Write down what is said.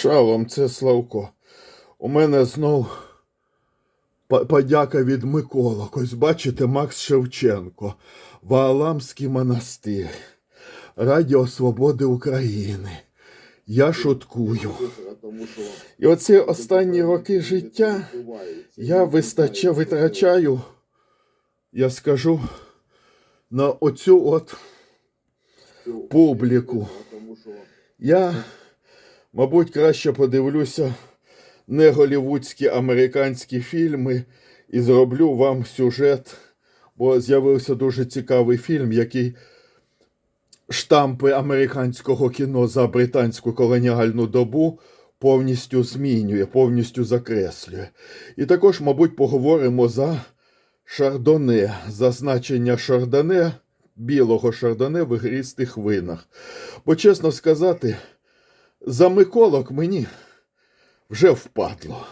Шалом, це Славко. У мене знов подяка від Миколок. Ось бачите, Макс Шевченко, Вааламський монастир, Радіо Свободи України. Я шуткую. І оці останні роки життя я вистача, витрачаю, я скажу, на оцю от публіку. Я, мабуть, краще подивлюся не голівудські американські фільми і зроблю вам сюжет, бо з'явився дуже цікавий фільм, який штампи американського кіно за британську колоніальну добу повністю змінює, повністю закреслює. І також, мабуть, поговоримо за шардоне, за значення шардоне, білого шардоне в ігристих винах. Бо, чесно сказати, за Миколок мені вже впадло.